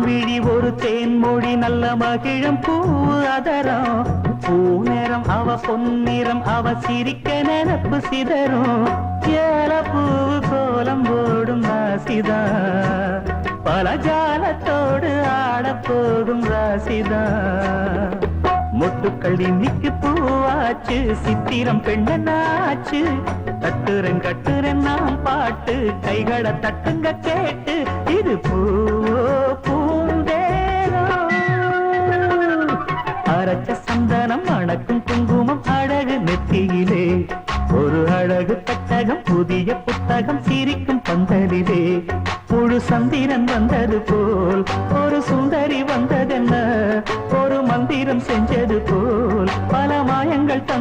விழி ஒரு தேன்மொழி நல்ல மகிழம் பூ அதரம். பூ நிறம் அவ பொன்னிறம் அவ சிரிக்க நினப்பு சிதறும். ஏல பூ கோலம் போடும் ராசிதா. பல ஜாலத்தோடு ஆடப் போகும் ராசிதா. முட்டுக்கள் இன்னைக்கு பூவாச்சு சித்திரம் பெண்ணாச்சு தட்டுறன் கட்டுரன் நாம் பாட்டு கைகளை தட்டுங்க கேட்டு இது பூ அரைச்ச சந்தனம் அணக்கும் குங்குமம் அழகு நெற்றியிலே. ஒரு அழகு பெட்டகம் புதிய புத்தகம் சிரிக்கும் பந்தலிலே. முழு சந்திரன் வந்தது போல் ஒரு சுந்தரி வந்ததென்ன? ஒரு மந்திரம் செஞ்சது போல் பல மாயங்கள் தந்த